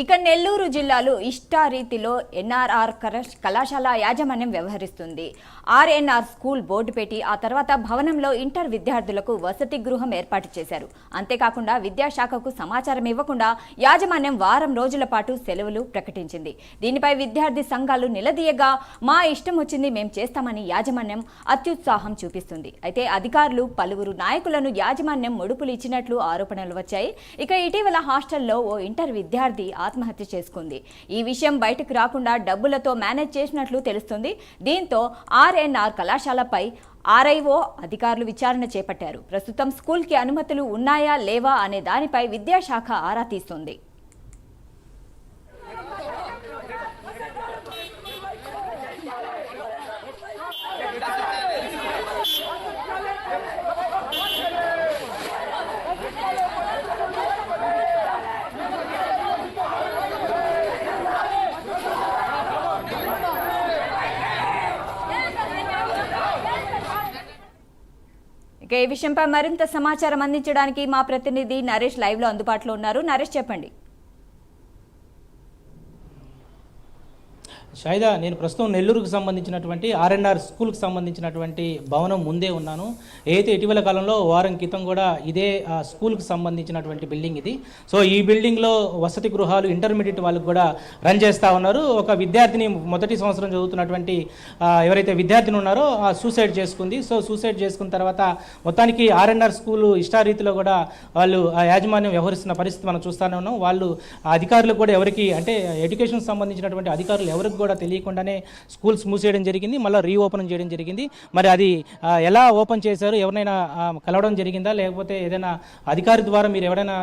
ఇక నెల్లూరు జిల్లాలో ఇష్టారీతిలో ఎన్ఆర్ఆర్ కళాశాల యాజమాన్యం వ్యవహరిస్తుంది. ఆర్ఎన్ఆర్ స్కూల్ బోర్డు పెట్టి ఆ తర్వాత భవనంలో ఇంటర్ విద్యార్థులకు వసతి గృహం ఏర్పాటు చేశారు. అంతేకాకుండా విద్యాశాఖకు సమాచారం ఇవ్వకుండా యాజమాన్యం వారం రోజుల పాటు సెలవులు ప్రకటించింది. దీనిపై విద్యార్థి సంఘాలు నిలదీయగా మా ఇష్టం వచ్చింది మేం చేస్తామని యాజమాన్యం అత్యుత్సాహం చూపిస్తుంది. అయితే అధికారులు పలువురు నాయకులను యాజమాన్యం ముడుపులు ఇచ్చినట్లు ఆరోపణలు వచ్చాయి. ఇక ఇటీవల హాస్టల్లో ఓ ఇంటర్ విద్యార్థి ఆత్మహత్య చేసుకుంది. ఈ విషయం బయటకు రాకుండా డబ్బులతో మేనేజ్ చేసినట్లు తెలుస్తుంది. దీంతో ఆర్ఎన్ఆర్ కళాశాలపై ఆర్ఐఓ అధికారులు విచారణ చేపట్టారు. ప్రస్తుతం స్కూల్కి అనుమతులు ఉన్నాయా లేవా అనే దానిపై విద్యాశాఖ ఆరా తీస్తుంది. ఈ విషయంపై మరింత సమాచారం అందించడానికి మా ప్రతినిధి నరేష్ లైవ్లో అందుబాటులో ఉన్నారు. నరేష్ చెప్పండి. షాయిదా నేను ప్రస్తుతం నెల్లూరుకు సంబంధించినటువంటి ఆర్ఎన్ఆర్ స్కూల్కి సంబంధించినటువంటి భవనం ముందే ఉన్నాను. ఏదైతే ఇటీవల కాలంలో వారం క్రితం కూడా ఇదే ఆ, స్కూల్కి సంబంధించినటువంటి బిల్డింగ్ ఇది. సో ఈ బిల్డింగ్లో వసతి గృహాలు ఇంటర్మీడియట్ వాళ్ళకు కూడా రన్ చేస్తూ ఉన్నారు. ఒక విద్యార్థిని మొదటి సంవత్సరం చదువుతున్నటువంటి ఎవరైతే విద్యార్థిని ఉన్నారో ఆ సూసైడ్ చేసుకుంది. సో సూసైడ్ చేసుకున్న తర్వాత మొత్తానికి ఆర్ఎన్ఆర్ స్కూల్ ఇష్టారీతిలో కూడా వాళ్ళు ఆ యాజమాన్యం వ్యవహరిస్తున్న పరిస్థితి మనం చూస్తూనే ఉన్నాం. వాళ్ళు అధికారులు అధికారులకు కూడా ఎవరికి అంటే ఎడ్యుకేషన్ సంబంధించినటువంటి అధికారులు ఎవరికి కూడా తెలియకుండానే స్కూల్స్ మూసేయడం జరిగింది మళ్ళీ రీఓపెన్ చేయడం జరిగింది. మరి అది ఎలా ఓపెన్ చేశారు ఎవరినైనా కలవడం జరిగిందా? లేకపోతే ఏదైనా అధికారి ద్వారా మీరు ఎవరైనా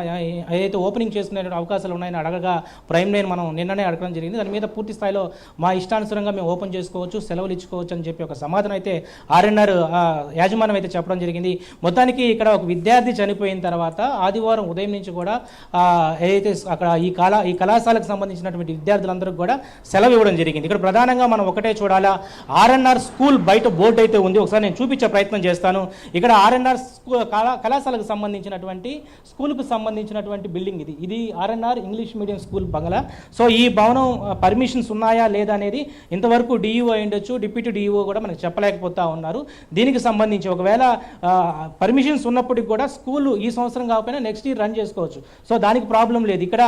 ఏదైతే ఓపెనింగ్ చేసుకునే అవకాశాలు ఉన్నాయని అడగగా ప్రైమ్ లైన్ మనం నిన్ననే అడగడం జరిగింది. దాని మీద పూర్తి స్థాయిలో మా ఇష్టానుసారంగా మేము ఓపెన్ చేసుకోవచ్చు సెలవులు ఇచ్చుకోవచ్చు అని చెప్పి ఒక సమాధానం అయితే ఆర్ఎన్ఆర్ యాజమాన్యం అయితే చెప్పడం జరిగింది. మొత్తానికి ఇక్కడ ఒక విద్యార్థి చనిపోయిన తర్వాత ఆదివారం ఉదయం నుంచి కూడా ఏదైతే అక్కడ ఈ కళా ఈ కళాశాలకు సంబంధించినటువంటి విద్యార్థులందరికీ కూడా సెలవు ఇవ్వడం జరిగింది. ఇక్కడ ప్రధానంగా మనం ఒకటే చూడాలా ఆర్ఎన్ఆర్ స్కూల్ బయట బోర్డు అయితే ఉంది. ఒకసారి నేను చూపించే ప్రయత్నం చేస్తాను. ఇక్కడ ఆర్ఎన్ఆర్ కళా కళాశాలకు సంబంధించినటువంటి స్కూల్కు సంబంధించినటువంటి బిల్డింగ్ ఇది. ఇది ఆర్ఎన్ఆర్ ఇంగ్లీష్ మీడియం స్కూల్ బంగ్లా. సో ఈ భవనం పర్మిషన్స్ ఉన్నాయా లేదా అనేది ఇంతవరకు డిఈఓ అయ్యుండొచ్చు డిప్యూటీ డిఈఓ కూడా మనకు చెప్పలేకపోతా ఉన్నారు. దీనికి సంబంధించి ఒకవేళ పర్మిషన్స్ ఉన్నప్పటికీ కూడా స్కూల్ ఈ సంవత్సరం కాకపోయినా నెక్స్ట్ ఇయర్ రన్ చేసుకోవచ్చు. సో దానికి ప్రాబ్లం లేదు. ఇక్కడ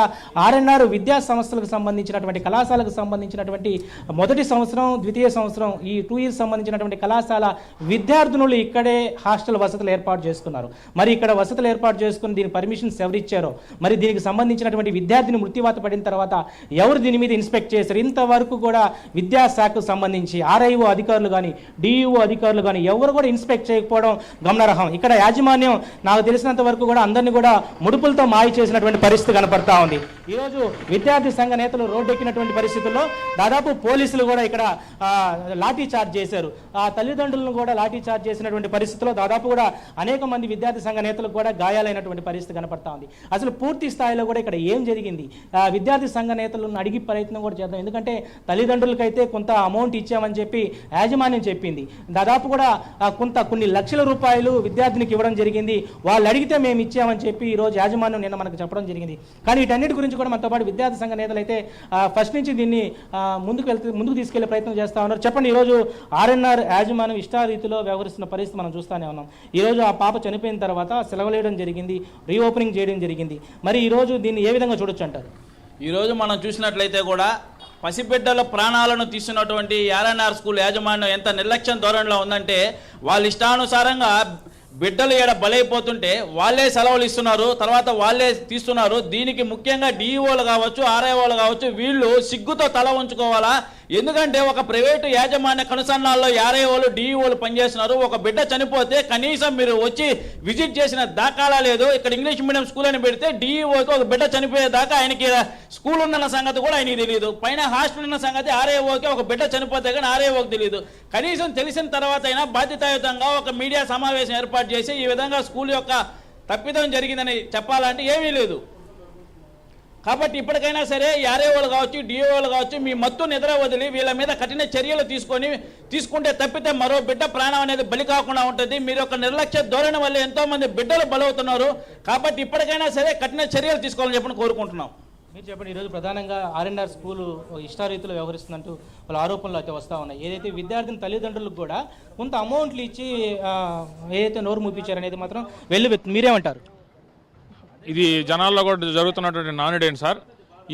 ఆర్ఎన్ఆర్ విద్యా సంస్థలకు సంబంధించినటువంటి కళాశాలకు సంబంధించినటువంటి మొదటి సంవత్సరం ద్వితీయ సంవత్సరం ఈ టూ ఇయర్స్ సంబంధించినటువంటి కళాశాల విద్యార్థినులు ఇక్కడే హాస్టల్ వసతులు ఏర్పాటు చేసుకున్నారు. మరి ఇక్కడ వసతులు ఏర్పాటు చేసుకుని దీని పర్మిషన్స్ ఎవరిచ్చారో మరి దీనికి సంబంధించినటువంటి విద్యార్థిని మృత్యువాత పడిన తర్వాత ఎవరు దీని మీద ఇన్స్పెక్ట్ చేశారు? ఇంతవరకు కూడా విద్యాశాఖకు సంబంధించి ఆర్ఐఓ అధికారులు కానీ డిఈఓ అధికారులు కానీ ఎవరు కూడా ఇన్స్పెక్ట్ చేయకపోవడం గమనార్హం. ఇక్కడ యాజమాన్యం నాకు తెలిసినంత వరకు కూడా అందరినీ కూడా ముడుపులతో మాయ చేసినటువంటి పరిస్థితి కనపడతా ఉంది. ఈరోజు విద్యార్థి సంఘ నేతలు రోడ్డెక్కినటువంటి పరిస్థితుల్లో దాదాపు పోలీసులు కూడా ఇక్కడ లాఠీ చార్జ్ చేశారు. ఆ తల్లిదండ్రులను కూడా లాఠీ చార్జ్ చేసినటువంటి పరిస్థితిలో దాదాపు కూడా అనేక మంది విద్యార్థి సంఘ నేతలకు కూడా గాయాలైనటువంటి పరిస్థితి కనపడతా ఉంది. అసలు పూర్తి స్థాయిలో కూడా ఇక్కడ ఏం జరిగింది? ఆ, విద్యార్థి సంఘ నేతలను అడిగి ప్రయత్నం కూడా చేద్దాం. ఎందుకంటే తల్లిదండ్రులకైతే కొంత అమౌంట్ ఇచ్చామని చెప్పి యాజమాన్యం చెప్పింది. దాదాపు కూడా కొంత కొన్ని లక్షల రూపాయలు విద్యార్థినికి ఇవ్వడం జరిగింది. వాళ్ళు అడిగితే మేము ఇచ్చామని చెప్పి ఈ రోజు యాజమాన్యం నిన్న మనకు చెప్పడం జరిగింది. కానీ వీటన్నిటి గురించి కూడా మనతో పాటు విద్యార్థి సంఘ నేతలు అయితే ఫస్ట్ నుంచి దీన్ని ముందుకు వెళ్తే ముందుకు తీసుకెళ్ళే ప్రయత్నం చేస్తా ఉన్నారు. చెప్పండి ఈరోజు ఆర్ఎన్ఆర్ యాజమాన్యం ఇష్టారీతిలో వ్యవహరిస్తున్న పరిస్థితి మనం చూస్తూనే ఉన్నాం. ఈరోజు ఆ పాప చనిపోయిన తర్వాత సెలవులేయడం జరిగింది రీఓపెనింగ్ చేయడం జరిగింది. మరి ఈరోజు దీన్ని ఏ విధంగా చూడొచ్చు అంటారు? ఈరోజు మనం చూసినట్లయితే కూడా పసిబిడ్డల ప్రాణాలను తీసినటువంటి ఆర్ఎన్ఆర్ స్కూల్ యాజమాన్యం ఎంత నిర్లక్ష్యం ధోరణిలో ఉందంటే వాళ్ళ ఇష్టానుసారంగా బిడ్డలు ఈడ బలైపోతుంటే వాళ్ళే సెలవులు ఇస్తున్నారు తర్వాత వాళ్ళే తీస్తున్నారు. దీనికి ముఖ్యంగా డిఈఓలు కావచ్చు ఆర్ఐఓలు కావచ్చు వీళ్ళు సిగ్గుతో తల ఉంచుకోవాలా ఎందుకంటే ఒక ప్రైవేటు యాజమాన్య కనుసన్నాల్లో ఆర్ఐఓలు డిఈఓలు పనిచేస్తున్నారు. ఒక బిడ్డ చనిపోతే కనీసం మీరు వచ్చి విజిట్ చేసిన దాఖలా లేదు. ఇక్కడ ఇంగ్లీష్ మీడియం స్కూల్ అని పెడితే డిఈఓకి ఒక బిడ్డ చనిపోయే దాకా ఆయనకి స్కూల్ ఉందన్న సంగతి కూడా ఆయనకి తెలియదు పైన హాస్టల్ ఉన్న సంగతి ఆర్ఏఓకి ఒక బిడ్డ చనిపోతే కానీ ఆర్ఏఓకి తెలియదు కనీసం తెలిసిన తర్వాత అయినా బాధ్యతాయుతంగా ఒక మీడియా సమావేశం ఏర్పాటు చేసి ఈ విధంగా స్కూల్ యొక్క తప్పిదం జరిగిందని చెప్పాలంటే ఏమీ లేదు. కాబట్టి ఇప్పటికైనా సరే ఆర్ఏఓలు కావచ్చు డిఓలు కావచ్చు మీ మత్తు నిద్ర వదిలి వీళ్ళ మీద కఠిన చర్యలు తీసుకొని తీసుకుంటే తప్పితే మరో బిడ్డ ప్రాణం అనేది బలి కాకుండా ఉంటుంది. మీరు ఒక నిర్లక్ష్య ధోరణి వల్ల ఎంతోమంది బిడ్డలు బలవుతున్నారు. కాబట్టి ఇప్పటికైనా సరే కఠిన చర్యలు తీసుకోవాలని చెప్పని కోరుకుంటున్నాం. మీరు చెప్పండి ఈరోజు ప్రధానంగా ఆర్ఎన్ఆర్ స్కూల్ ఇష్టారీతులు వ్యవహరిస్తుందంటూ వాళ్ళ ఆరోపణలు అయితే వస్తూ ఉన్నాయి. ఏదైతే విద్యార్థిని తల్లిదండ్రులకు కూడా కొంత అమౌంట్లు ఇచ్చి ఏదైతే నోరు మూపించారనేది మాత్రం వెళ్ళి మీరేమంటారు? ఇది జనాల్లో కూడా జరుగుతున్నటువంటి నానుడేంటి సార్?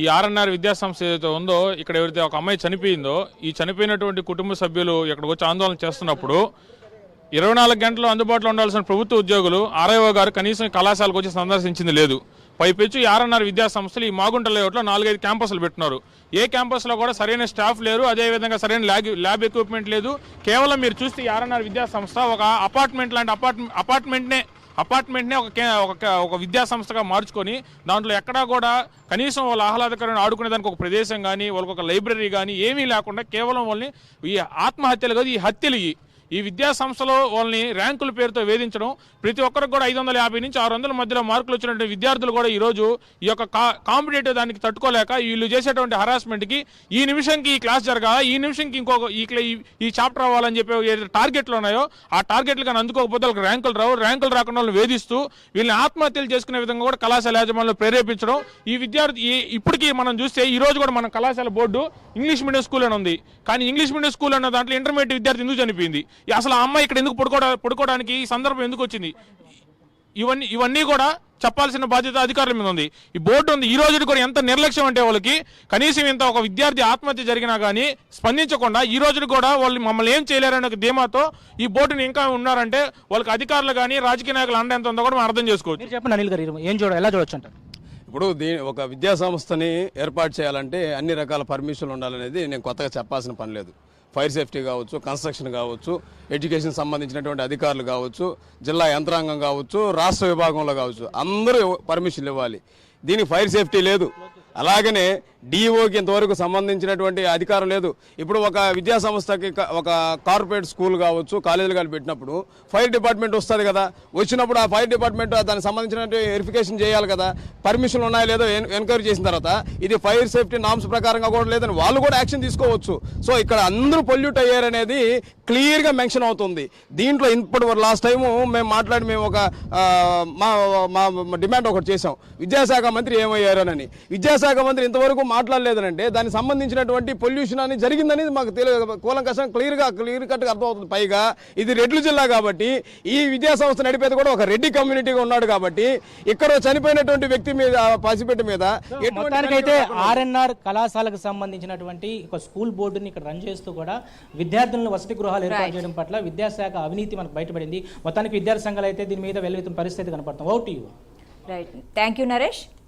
ఈ ఆర్ఎన్ఆర్ విద్యాసంస్థ ఏదైతే ఉందో ఇక్కడ ఎవరైతే ఒక అమ్మాయి చనిపోయిందో ఈ చనిపోయినటువంటి కుటుంబ సభ్యులు ఇక్కడికి వచ్చి ఆందోళన చేస్తున్నప్పుడు ఇరవై నాలుగు గంటలు అందుబాటులో ఉండాల్సిన ప్రభుత్వ ఉద్యోగులు ఆర్ఐఓ గారు కనీసం కళాశాలకు వచ్చి సందర్శించింది లేదు. పైపెచ్చు ఈ ఆర్ఎన్ఆర్ విద్యా సంస్థలు ఈ మాగుంట లేఅవుట్లో నాలుగైదు క్యాంపస్లు పెట్టినారు ఏ క్యాంపస్లో కూడా సరైన స్టాఫ్ లేరు అదేవిధంగా సరైన ల్యాబ్ ల్యాబ్ ఎక్విప్మెంట్ లేదు కేవలం మీరు చూస్తే ఈ ఆర్ఎన్ఆర్ విద్యా సంస్థ ఒక అపార్ట్మెంట్ లాంటి అపార్ట్మెంట్ అపార్ట్మెంట్నే అపార్ట్మెంట్నే ఒక ఒక ఒక విద్యా సంస్థగా మార్చుకొని దాంట్లో ఎక్కడా కూడా కనీసం వాళ్ళు ఆహ్లాదకరమైన ఆడుకునే దానికి ఒక ప్రదేశం కానీ వాళ్ళకి ఒక లైబ్రరీ కానీ ఏమీ లేకుండా కేవలం వాళ్ళని ఈ ఆత్మహత్యలు కాదు ఈ హత్యలు ఇవి. ఈ విద్యా సంస్థలో వాళ్ళని ర్యాంకుల పేరుతో వేధించడం ప్రతి ఒక్కరికి కూడా ఐదు వందల యాభై నుంచి ఆరు వందల మధ్యలో మార్కులు వచ్చినటువంటి విద్యార్థులు కూడా ఈ రోజు ఈ యొక్క కాంపిటేటివ్ దానికి తట్టుకోలేక వీళ్ళు చేసేటువంటి హరాస్మెంట్కి ఈ నిమిషంకి ఈ క్లాస్ జరగాల ఈ నిమిషంకి ఇంకొక ఈ ఈ- చాప్టర్ అవ్వాలని చెప్పి ఏదైతే టార్గెట్లు ఉన్నాయో ఆ టార్గెట్లు కానీ అందుకోకపోతే వాళ్ళకి ర్యాంకులు రావు. ర్యాంకులు రాకుండా వాళ్ళు వేధిస్తూ వీళ్ళని ఆత్మహత్యలు చేసుకునే విధంగా కూడా కళాశాల యాజమాన్యంలో ప్రేరేపించడం. ఈ విద్యార్థి ఈ- ఇప్పటికీ మనం చూస్తే ఈ రోజు కూడా మన కళాశాల బోర్డు ఇంగ్లీష్ మీడియం స్కూల్ అని ఉంది. కానీ ఇంగ్లీష్ మీడియం స్కూల్ అన్న దాంట్లో ఇంటర్మీడియట్ విద్యార్థి ఎందుకు చనిపోయింది? అసలు ఆ అమ్మాయి ఇక్కడ ఎందుకు పడుకోవడా పడుకోవడానికి ఈ సందర్భం ఎందుకు వచ్చింది? ఇవన్నీ ఇవన్నీ కూడా చెప్పాల్సిన బాధ్యత అధికారుల మీద ఉంది. ఈ బోర్డు ఉంది. ఈ రోజు కూడా ఎంత నిర్లక్ష్యం అంటే వాళ్ళకి కనీసం ఇంత ఒక విద్యార్థి ఆత్మహత్య జరిగినా కానీ స్పందించకుండా ఈ రోజు కూడా వాళ్ళు మమ్మల్ని ఏం చేయలేరనే ఒక ధీమాతో ఈ బోర్డుని ఇంకా ఉన్నారంటే వాళ్ళకి అధికారులు కానీ రాజకీయ నాయకులు అండ ఎంత ఉందో కూడా మనం అర్థం చేసుకోవచ్చు. మీరు చెప్పండి అనిల్ గారు ఏం చూడ ఎలా చూడొచ్చు అంటారు? ఇప్పుడు దీని ఒక విద్యా సంస్థని ఏర్పాటు చేయాలంటే అన్ని రకాల పర్మిషన్లు ఉండాలనేది నేను కొత్తగా చెప్పాల్సిన పని లేదు. ఫైర్ సేఫ్టీ కావచ్చు కన్స్ట్రక్షన్ కావచ్చు ఎడ్యుకేషన్ సంబంధించినటువంటి అధికారులు కావచ్చు జిల్లా యంత్రాంగం కావచ్చు రాష్ట్ర విభాగంలో కావచ్చు అందరూ పర్మిషన్లు ఇవ్వాలి. దీనికి ఫైర్ సేఫ్టీ లేదు. అలాగనే డిఓకి ఇంతవరకు సంబంధించినటువంటి అధికారం లేదు. ఇప్పుడు ఒక విద్యా సంస్థకి ఒక కార్పొరేట్ స్కూల్ కావచ్చు కాలేజీలు కానీ పెట్టినప్పుడు ఫైర్ డిపార్ట్మెంట్ వస్తుంది కదా. వచ్చినప్పుడు ఆ ఫైర్ డిపార్ట్మెంట్ దానికి సంబంధించినటువంటి వెరిఫికేషన్ చేయాలి కదా. పర్మిషన్ ఉన్నాయో లేదో ఎన్- ఎంక్వైరీ చేసిన తర్వాత ఇది ఫైర్ సేఫ్టీ నామ్స్ ప్రకారంగా కూడా లేదని వాళ్ళు కూడా యాక్షన్ తీసుకోవచ్చు. సో ఇక్కడ అందరూ పొల్యూట్ అయ్యారనేది క్లియర్గా మెన్షన్ అవుతుంది. దీంట్లో ఇప్పుడు లాస్ట్ టైము మేము మాట్లాడి మేము ఒక మా మా డిమాండ్ ఒకటి చేసాం విద్యాశాఖ మంత్రి ఏమయ్యారోనని విద్యాశాఖ మంత్రి ఇంతవరకు మాట్లాడలేదనంటే దానికి సంబంధించినటువంటి పొల్యూషన్ అని జరిగిందనేది మాకు తెలియదు కూలంకషం క్లియర్గా క్లియర్ కట్గా అర్థమవుతుంది. పైగా ఇది రెడ్లు జిల్లా కాబట్టి ఈ విద్యా సంస్థ నడిపేది కూడా ఒక రెడ్డి కమ్యూనిటీగా ఉన్నాడు కాబట్టి ఇక్కడ చనిపోయినటువంటి వ్యక్తి మీద పసిపెట్టి మీద మొత్తానికైతే ఆర్ఎన్ఆర్ కళాశాలకు సంబంధించినటువంటి ఒక స్కూల్ బోర్డుని ఇక్కడ రన్ చేస్తూ కూడా విద్యార్థులను వసతి గృహాలు ఏర్పాటు చేయడం పట్ల విద్యాశాఖ అవినీతి మనకు బయటపడింది. మొత్తానికి విద్యార్థి సంఘాలు అయితే దీని మీద వెల్లువెత్తిన పరిస్థితి కనపడుతుంది. Vote right thank you Naresh